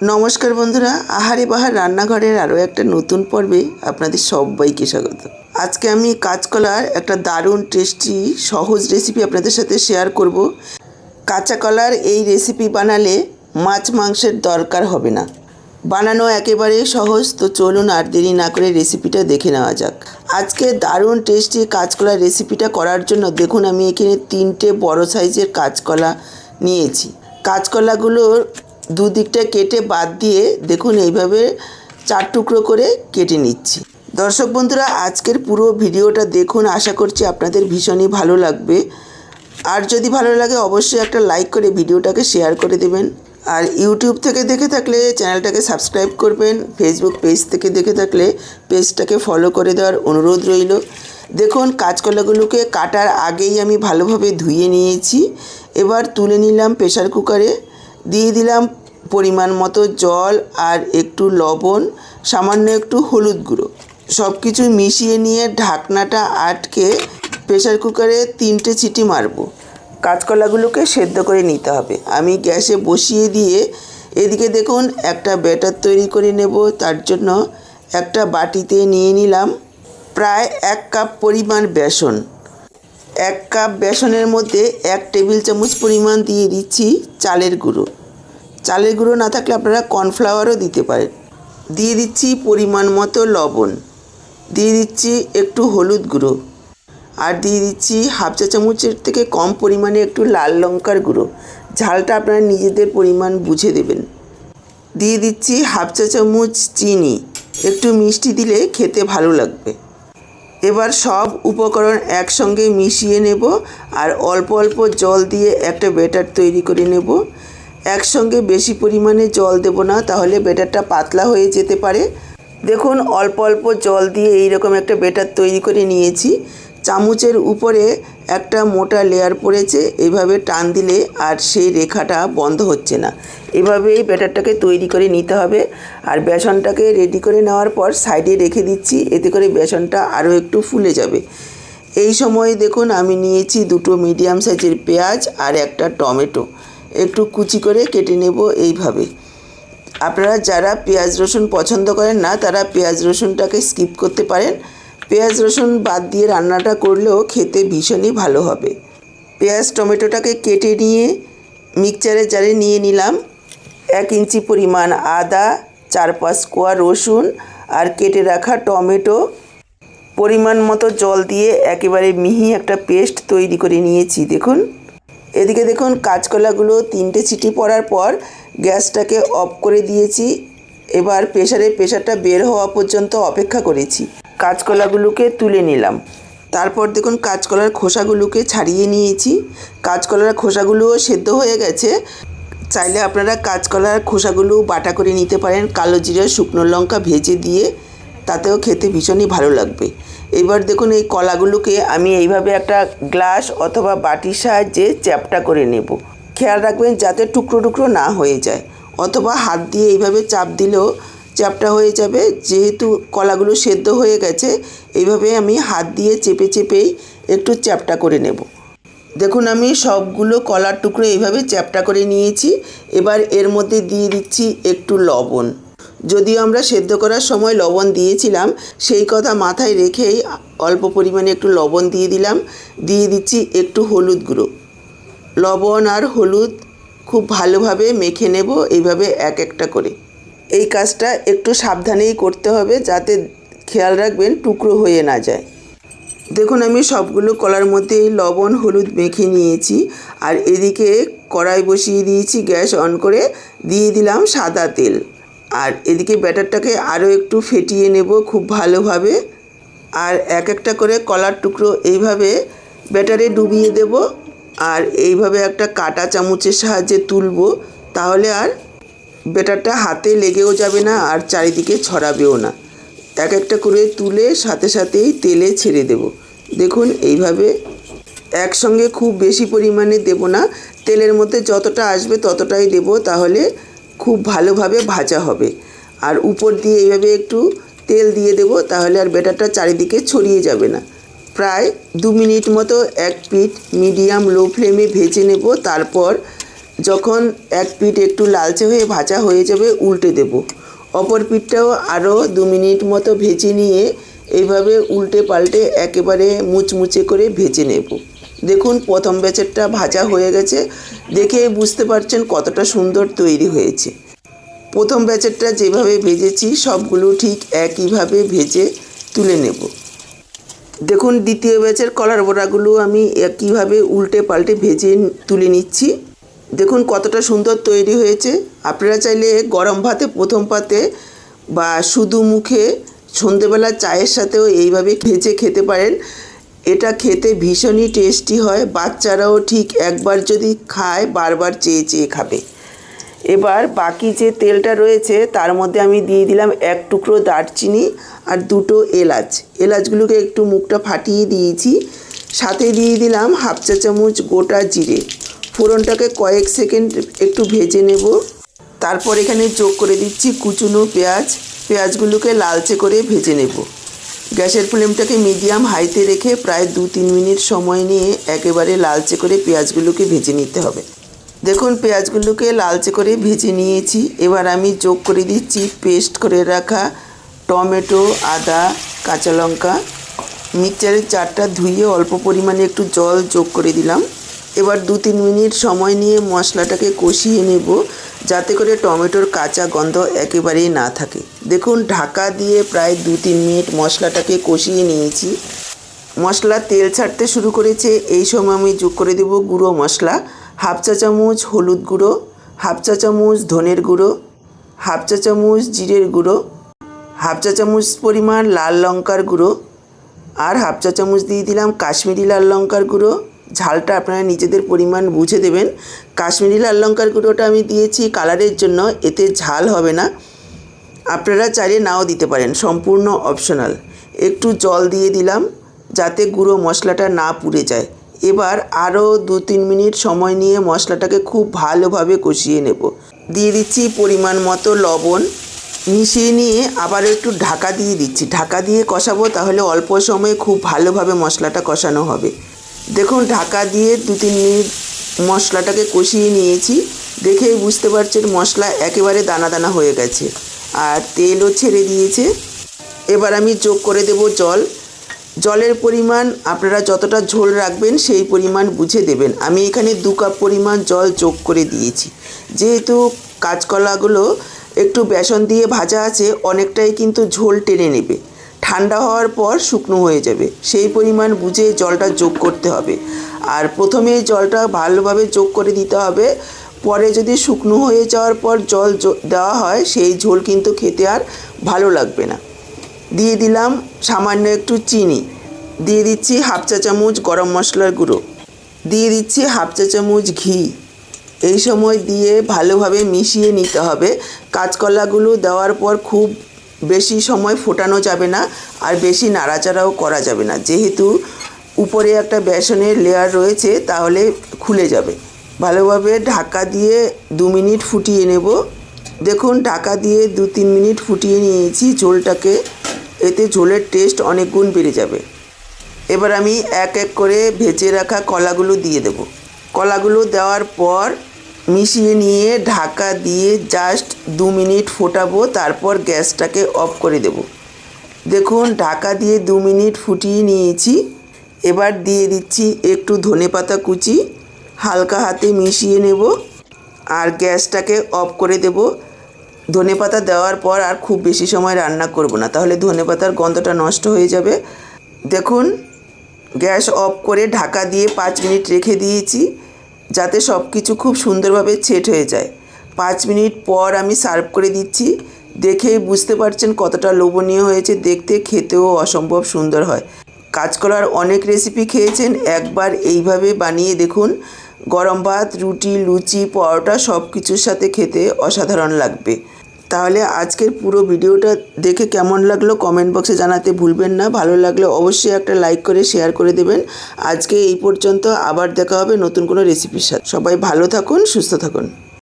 নমস্কার বন্ধুরা, আহারে বাহার রান্নাঘরের আরও একটা নতুন পর্বে আপনাদের সবাইকে স্বাগত। আজকে আমি কাঁচকলার একটা দারুণ টেস্টি সহজ রেসিপি আপনাদের সাথে শেয়ার করব। কাঁচা কলার এই রেসিপি বানালে মাছ মাংসের দরকার হবে না। বানানো একেবারে সহজ, তো চলুন আর দেরি না করে রেসিপিটা দেখে নেওয়া যাক। আজকে দারুণ টেস্টি কাঁচকলার রেসিপিটা করার জন্য দেখুন আমি এখানে তিনটে বড় সাইজের কাঁচকলা নিয়েছি। কাঁচকলাগুলোর দুদিকটা কেটে বাদ দিয়ে দেখুন এইভাবে চার টুকরো করে কেটে নিচ্ছি। দর্শক বন্ধুরা, আজকের পুরো ভিডিওটা দেখুন, আশা করছি আপনাদের ভীষণই ভালো লাগবে। আর যদি ভালো লাগে, অবশ্যই একটা লাইক করে ভিডিওটাকে শেয়ার করে দেবেন। আর ইউটিউব থেকে দেখে থাকলে চ্যানেলটাকে সাবস্ক্রাইব করবেন, ফেসবুক পেজ থেকে দেখে থাকলে পেজটাকে ফলো করে দেওয়ার অনুরোধ রইল। দেখুন, কাঁচকলাগুলোকে কাটার আগেই আমি ভালোভাবে ধুয়ে নিয়েছি। এবার তুলে নিলাম প্রেশার কুকারে। দিয়ে দিলাম পরিমাণ মতো জল আর একটু লবণ, সামান্য একটু হলুদ গুঁড়ো। সব কিছু মিশিয়ে নিয়ে ঢাকনাটা আটকে প্রেশার কুকারে তিনটে চিটি মারবো। কাঁচকলাগুলোকে সেদ্ধ করে নিতে হবে। আমি গ্যাসে বসিয়ে দিয়ে এদিকে দেখুন একটা ব্যাটার তৈরি করে নেব। তার জন্য একটা বাটিতে নিয়ে নিলাম প্রায় এক কাপ পরিমাণ বেসন। এক কাপ বেসনের মধ্যে এক টেবিল চামচ পরিমাণ দিয়ে দিচ্ছি চালের গুঁড়ো। চালের গুঁড়ো না থাকলে আপনারা কর্নফ্লাওয়ারও দিতে পারেন। দিয়ে দিচ্ছি পরিমাণ মতো লবণ। দিয়ে দিচ্ছি একটু হলুদ গুঁড়ো। আর দিয়ে দিচ্ছি হাফ চা চামচের থেকে কম পরিমাণে একটু লাল লঙ্কার গুঁড়ো। ঝালটা আপনারা নিজেদের পরিমাণ বুঝে দেবেন। দিয়ে দিচ্ছি হাফ চা চামচ চিনি। একটু মিষ্টি দিলে খেতে ভালো লাগবে। এবার সব উপকরণ একসঙ্গে মিশিয়ে নেব। আর অল্প অল্প জল দিয়ে একটা ব্যাটার তৈরি করে নেব। একসঙ্গে বেশি পরিমাণে জল দেব না, তাহলে ব্যাটারটা পাতলা হয়ে যেতে পারে। দেখুন, অল্প অল্প জল দিয়ে এইরকম একটা ব্যাটার তৈরি করে নিয়েছি। চামচের উপরে একটা মোটা লেয়ার পড়েছে এইভাবে টান দিলে আর সেই রেখাটা বন্ধ হচ্ছে না। এভাবেই ব্যাটারটাকে তৈরি করে নিতে হবে। আর বেসনটাকে রেডি করে নেওয়ার পর সাইডে রেখে দিচ্ছি, এতে করে বেসনটা আরও একটু ফুলে যাবে। এই সময় দেখুন, আমি নিয়েছি দুটো মিডিয়াম সাইজের পেঁয়াজ আর একটা টমেটো। একটু কুচি করে কেটে নেব এইভাবে। আপনারা যারা পেঁয়াজ, রসুন পছন্দ করেন না, তারা পেঁয়াজ, রসুনটাকে স্কিপ করতে পারেন। পেঁয়াজ, রসুন বাদ দিয়ে রান্নাটা করলেও খেতে ভীষণই ভালো হবে। পেঁয়াজ, টমেটোটাকে কেটে নিয়ে মিক্সচারের জারে নিয়ে নিলাম। এক ইঞ্চি পরিমাণ আদা, চার পাঁচ কোয়া রসুন আর কেটে রাখা টমেটো। পরিমাণ মতো জল দিয়ে একেবারে মিহি একটা পেস্ট তৈরি করে নিয়েছি, দেখুন। এদিকে দেখুন, কাঁচকলাগুলো তিনটে চিটি পড়ার পর গ্যাসটাকে অফ করে দিয়েছি। এবার প্রেশারে প্রেশারটা বের হওয়া পর্যন্ত অপেক্ষা করেছি। কাঁচকলাগুলোকে তুলে নিলাম। তারপর দেখুন, কাঁচকলার খোসাগুলোকে ছাড়িয়ে নিয়েছি। কাঁচকলার খোসাগুলোও সেদ্ধ হয়ে গেছে। চাইলে আপনারা কাঁচকলার খোসাগুলো বাটা করে নিতে পারেন। কালো জিরা শুকনো লঙ্কা ভেজে দিয়ে তাতেও খেতে ভীষণই ভালো লাগবে। এবার দেখুন এই কলাগুলোকে আমি এইভাবে একটা গ্লাস অথবা বাটির সাহায্যে চ্যাপটা করে নেব। খেয়াল রাখবেন যাতে টুকরো টুকরো না হয়ে যায়। অথবা হাত দিয়ে এইভাবে চাপ দিলেও চ্যাপটা হয়ে যাবে। যেহেতু কলাগুলো সেদ্ধ হয়ে গেছে, এইভাবে আমি হাত দিয়ে চেপে চেপেই একটু চ্যাপটা করে নেব। দেখুন আমি সবগুলো কলার টুকরো এইভাবে চ্যাপটা করে নিয়েছি। এবার এর মধ্যে দিয়ে দিচ্ছি একটু লবণ। যদিও আমরা সেদ্ধ করার সময় লবণ দিয়েছিলাম, সেই কথা মাথায় রেখেই অল্প পরিমাণে একটু লবণ দিয়ে দিলাম। দিয়ে দিচ্ছি একটু হলুদ গুঁড়ো। লবণ আর হলুদ খুব ভালোভাবে মেখে নেব এইভাবে এক একটা করে। এই কাজটা একটু সাবধানেই করতে হবে যাতে খেয়াল রাখবেন টুকরো হয়ে না যায়। দেখুন, আমি সবগুলো কলার মধ্যে লবণ, হলুদ মেখে নিয়েছি। আর এদিকে কড়াই বসিয়ে দিয়েছি, গ্যাস অন করে। দিয়ে দিলাম সাদা তেল। আর এদিকে ব্যাটারটাকে আরও একটু ফেটিয়ে নেব খুব ভালোভাবে। আর এক একটা করে কলার টুকরো এইভাবে ব্যাটারে ডুবিয়ে দেব। আর এইভাবে একটা কাটা চামচের সাহায্যে তুলব। তাহলে আর ব্যাটারটা হাতে লেগেও যাবে না, আর চারিদিকে ছড়াবেও না। এক একটা করে তুলে সাথে সাথেই তেলে ছেড়ে দেব। দেখুন, এইভাবে একসঙ্গে খুব বেশি পরিমাণে দেব না। তেলের মধ্যে যতটা আসবে ততটাই দেব। তাহলে খুব ভালোভাবে ভাজা হবে। আর উপর দিয়ে এইভাবে একটু তেল দিয়ে দেব, তাহলে আর ব্যাটারটা চারিদিকে ছড়িয়ে যাবে না। প্রায় দু মিনিট মতো এক পিঠ মিডিয়াম লো ফ্লেমে ভেজে নেব, তারপর যখন এক পিঠ একটু লালচে হয়ে ভাজা হয়ে যাবে, উল্টে দেব। অপর পিঠটাও আরও দু মিনিট মতো ভেজে নিয়ে এইভাবে উল্টে পাল্টে একেবারে মুচমুচে করে ভেজে নেব। দেখুন, প্রথম ব্যাচেরটা ভাজা হয়ে গেছে। দেখে বুঝতে পারছেন কতটা সুন্দর তৈরি হয়েছে। প্রথম ব্যাচেরটা যেভাবে ভেজেছি, সবগুলো ঠিক একইভাবে ভেজে তুলে নেব। দেখুন, দ্বিতীয় ব্যাচের কলার বড়াগুলো আমি একইভাবে উল্টে পাল্টে ভেজে তুলে নিচ্ছি। দেখুন, কতটা সুন্দর তৈরি হয়েছে। আপনারা চাইলে গরম ভাতে, প্রথম পাতে বা শুধু মুখে সন্ধেবেলা চায়ের সাথেও এইভাবে ভেজে খেতে পারেন। এটা খেতে ভীষণই টেস্টি হয়। বাচ্চারাও ঠিক একবার যদি খায়, বারবার চেয়ে চেয়ে খাবে। এবার বাকি যে তেলটা রয়েছে, তার মধ্যে আমি দিয়ে দিলাম এক টুকরো দারচিনি আর দুটো এলাচ। এলাচগুলোকে একটু মুখটা ফাটিয়ে দিয়েছি। সাথে দিয়ে দিলাম হাফ চা চামচ গোটা জিরে। ফোড়নটাকে কয়েক সেকেন্ড একটু ভেজে নেব। তারপর এখানে যোগ করে দিচ্ছি কুচুনো পেঁয়াজ। পেঁয়াজগুলোকে লালচে করে ভেজে নেব। গ্যাসের ফ্লেমটাকে মিডিয়াম হাইতে রেখে প্রায় দু তিন মিনিট সময় নিয়ে একেবারে লালচে করে পেঁয়াজগুলোকে ভেজে নিতে হবে। দেখুন, পেঁয়াজগুলোকে লালচে করে ভেজে নিয়েছি। এবার আমি যোগ করে দিচ্ছি পেস্ট করে রাখা টমেটো, আদা, কাঁচা লঙ্কা। মিক্সচারের চারটা ধুয়ে অল্প পরিমাণে একটু জল যোগ করে দিলাম। এবার দু তিন মিনিট সময় নিয়ে মশলাটাকে কষিয়ে নেব, যাতে করে টমেটোর কাঁচা গন্ধ একেবারেই না থাকে। দেখুন, ঢাকা দিয়ে প্রায় দু তিন মিনিট মশলাটাকে কষিয়ে নিয়েছি। মশলা তেল ছাড়তে শুরু করেছে। এই সময় আমি যোগ করে দেব গুঁড়ো মশলা, হাফ চা চামচ হলুদ গুঁড়ো, হাফ চা চামচ ধনের গুঁড়ো, হাফ চা চামচ জিরের গুঁড়ো, হাফ চা চামচ পরিমাণ লাল লঙ্কার গুঁড়ো, আর হাফ চা চামচ দিয়ে দিলাম কাশ্মীরি লাল লঙ্কার গুঁড়ো। ঝালটা আপনারা নিজেদের পরিমাণ বুঝে দেবেন। কাশ্মীরি লাল লঙ্কার গুঁড়োটা আমি দিয়েছি কালারের জন্য, এতে ঝাল হবে না। আপনারা চাইলে নাও দিতে পারেন, সম্পূর্ণ অপশনাল একটু জল দিয়ে দিলাম, যাতে গুঁড়ো মশলাটা না পুড়ে যায়। এবার আরও দু তিন মিনিট সময় নিয়ে মশলাটাকে খুব ভালোভাবে কষিয়ে নেব। দিয়ে দিচ্ছি পরিমাণ মতো লবণ। মিশিয়ে নিয়ে আবার একটু ঢাকা দিয়ে দিচ্ছি। ঢাকা দিয়ে কষাবো, তাহলে অল্প সময়ে খুব ভালোভাবে মশলাটা কষানো হবে। দেখুন, ঢাকা দিয়ে দু তিন মিনিট মশলাটাকে কষিয়ে নিয়েছি। দেখেই বুঝতে পারছেন, মশলা একেবারে দানা দানা হয়ে গেছে। আর তেলও ছেড়ে দিয়েছে। এবার আমি যোগ করে দেব জল। জলের পরিমাণ আপনারা যতটা ঝোল রাখবেন, সেই পরিমাণ বুঝে দেবেন। আমি এখানে দু কাপ পরিমাণ জল যোগ করে দিয়েছি। যেহেতু কাঁচকলাগুলো একটু বেসন দিয়ে ভাজা আছে, অনেকটাই কিন্তু ঝোল টেনে নেবে। ঠান্ডা হওয়ার পর শুকনো হয়ে যাবে। সেই পরিমাণ বুঝে জলটা যোগ করতে হবে। আর প্রথমে জলটা ভালোভাবে যোগ করে দিতে হবে। পরে যদি শুকনো হয়ে যাওয়ার পর জল দেওয়া হয়, সেই ঝোল কিন্তু খেতে আর ভালো লাগবে না। দিয়ে দিলাম সামান্য একটু চিনি। দিয়ে দিচ্ছি হাফ চা চামচ গরম মশলার গুঁড়ো। দিয়ে দিচ্ছি হাফ চা চামচ ঘি। এই সময় দিয়ে ভালোভাবে মিশিয়ে নিতে হবে। কাঁচকলাগুলো দেওয়ার পর খুব বেশি সময় ফোটানো যাবে না আর বেশি নাড়াচাড়াও করা যাবে না। যেহেতু উপরে একটা বেসনের লেয়ার রয়েছে, তাহলে খুলে যাবে। ভালোভাবে ঢাকা দিয়ে দু মিনিট ফুটিয়ে নেব। দেখুন, ঢাকা দিয়ে দু তিন মিনিট ফুটিয়ে নিয়েছি ঝোলটাকে। এতে ঝোলের টেস্ট অনেক গুণ বেড়ে যাবে। এবার আমি এক এক করে ভেজে রাখা কলাগুলো দিয়ে দেব। কলাগুলো দেওয়ার পর মিশিয়ে নিয়ে ঢাকা দিয়ে জাস্ট দু মিনিট ফোটাবো, তারপর গ্যাসটাকে অফ করে দেব। দেখুন, ঢাকা দিয়ে দু মিনিট ফুটিয়ে নিয়েছি। এবার দিয়ে দিচ্ছি একটু ধনে পাতা কুচি, হালকা হাতে মিশিয়ে নেব আর গ্যাসটাকে অফ করে দেব। ধনে পাতা দেওয়ার পর আর খুব বেশি সময় রান্না করব না, তাহলে ধনে পাতার গন্ধটা নষ্ট হয়ে যাবে। দেখুন, গ্যাস অফ করে ঢাকা দিয়ে পাঁচ মিনিট রেখে দিয়েছি। যাতে সব কিছু খুব সুন্দরভাবে সেট হয়ে যায়। পাঁচ মিনিট পর আমি সার্ভ করে দিচ্ছি। দেখেই বুঝতে পারছেন কতটা লোভনীয় হয়েছে। দেখতে খেতেও অসম্ভব সুন্দর হয়। কাঁচকলার অনেক রেসিপি খেয়েছেন। একবার এইভাবে বানিয়ে দেখুন। গরম ভাত, রুটি, লুচি, পরোটা সব কিছুর সাথে খেতে অসাধারণ লাগবে। তাহলে আজকের পুরো ভিডিওটা দেখে কেমন লাগল কমেন্ট বক্সে জানাতে ভুলবেন না। ভালো লাগলে অবশ্যই একটা লাইক করে শেয়ার করে দেবেন। আজকে এই পর্যন্ত আবার দেখা হবে নতুন কোনো রেসিপির সাথে। সবাই ভালো থাকুন, সুস্থ থাকুন।